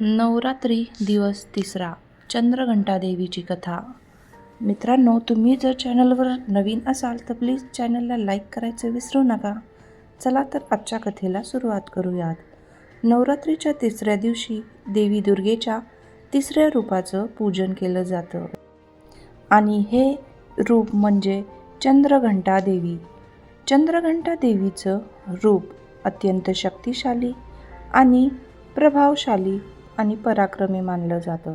नवरात्री दिवस तिसरा चंद्रघंटा देवीची कथा. मित्रांनो तुम्ही जर चॅनलवर नवीन असाल तर प्लीज चॅनलला लाईक करायचं विसरू नका. चला तर आजच्या कथेला सुरुवात करूयात. नवरात्रीच्या तिसऱ्या दिवशी देवी दुर्गेच्या तिसऱ्या रूपाचं पूजन केलं जातं. आणि हे रूप म्हणजे चंद्रघंटा देवी चंद्रघंटा देवीचं रूप अत्यंत शक्तिशाली आणि प्रभावशाली आणि पराक्रमी मानलं जातं.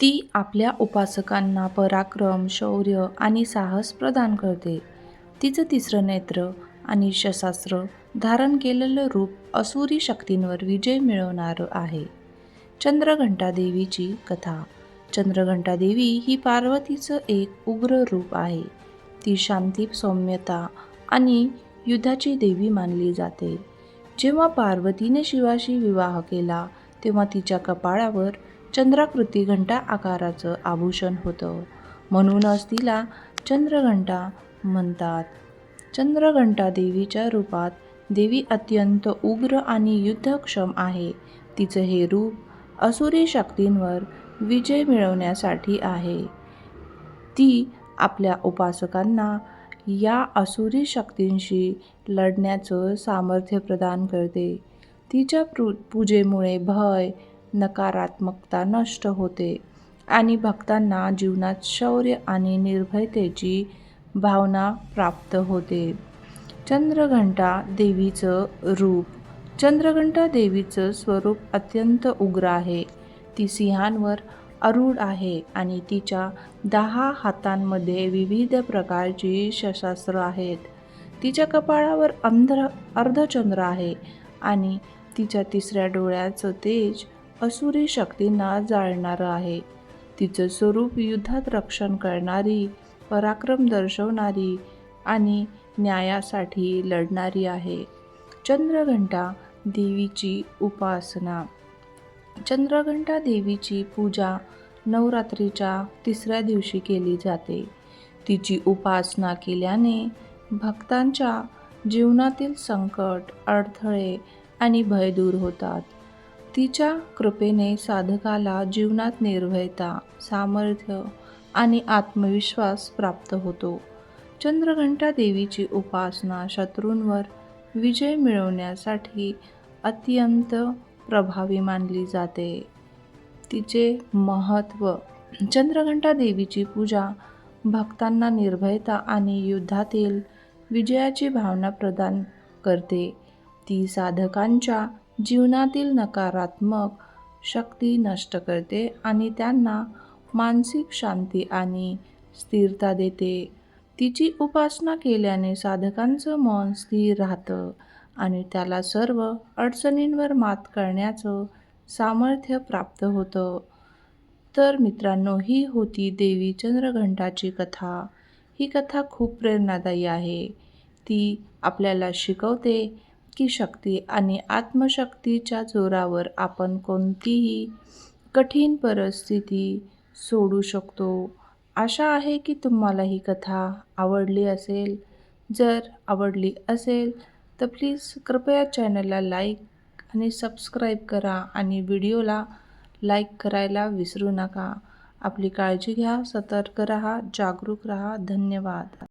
ती आपल्या उपासकांना पराक्रम शौर्य आणि साहस प्रदान करते. तिचं तिसरं नेत्र आणि शस्त्र धारण केलेलं रूप असुरी शक्तींवर विजय मिळवणारं आहे. चंद्रघंटा देवीची कथा. चंद्रघंटा देवी ही पार्वतीचं एक उग्र रूप आहे. ती शांती सौम्यता आणि युद्धाची देवी मानली जाते. जेव्हा पार्वतीने शिवाशी विवाह केला तेव्हा तिच्या कपाळावर चंद्राकृती घंटा आकाराचं आभूषण होतं. म्हणूनच तिला चंद्रघंटा म्हणतात. चंद्रघंटा देवीच्या रूपात देवी अत्यंत उग्र आणि युद्धक्षम आहे. तिचं हे रूप असुरी शक्तींवर विजय मिळवण्यासाठी आहे. ती आपल्या उपासकांना या असुरी शक्तींशी लढण्याचं सामर्थ्य प्रदान करते. तिच्या पू पूजेमुळे भय नकारात्मकता नष्ट होते आणि भक्तांना जीवनात शौर्य आणि निर्भयतेची भावना प्राप्त होते. चंद्रघंटा देवीचं रूप चंद्रघंटा देवीचं स्वरूप अत्यंत उग्र आहे. ती सिंहांवर अरूढ आहे आणि तिच्या दहा हातांमध्ये विविध प्रकारची शस्त्रास्त्र आहेत. तिच्या कपाळावर अंध्र अर्धचंद्र आहे आणि तिच्या तिसऱ्या डोळ्याचं तेज असुरी शक्तींना जाळणारं आहे. तिचं स्वरूप युद्धात रक्षण करणारी पराक्रम दर्शवणारी आणि न्यायासाठी लढणारी आहे. चंद्रघंटा देवीची उपासना चंद्रघंटा देवीची पूजा नवरात्रीच्या तिसऱ्या दिवशी केली जाते. तिची उपासना केल्याने भक्तांच्या जीवनातील संकट अडथळे आणि भय दूर होतात. तिच्या कृपेने साधकाला जीवनात निर्भयता सामर्थ्य आणि आत्मविश्वास प्राप्त होतो. चंद्रघंटा देवीची उपासना शत्रूंवर विजय मिळवण्यासाठी अत्यंत प्रभावी मानली जाते. तिचे महत्त्व चंद्रघंटा देवीची पूजा भक्तांना निर्भयता आणि युद्धातील विजयाची भावना प्रदान करते. ती साधकांच्या जीवनातील नकारात्मक शक्ती नष्ट करते आणि त्यांना मानसिक शांती आणि स्थिरता देते. तिची उपासना केल्याने साधकांचं मन स्थिर राहतं. आणि त्याला सर्व अडचणींवर मात करण्याचं सामर्थ्य प्राप्त होतं. तर मित्रांनो ही होती देवी चंद्रघंटाची कथा. ही कथा खूप प्रेरणादायी आहे. ती आपल्याला शिकवते की शक्ती आणि आत्मशक्तीच्या जोरावर आपण कोणतीही कठीण परिस्थिती सोडू शकतो. आशा आहे की तुम्हाला ही कथा आवडली असेल. जर आवडली असेल तर प्लीज कृपया चॅनलला लाईक आणि सबस्क्राईब करा आणि व्हिडिओला लाईक करायला विसरू नका. आपली काळजी घ्या सतर्क राहा जागरूक राहा. धन्यवाद.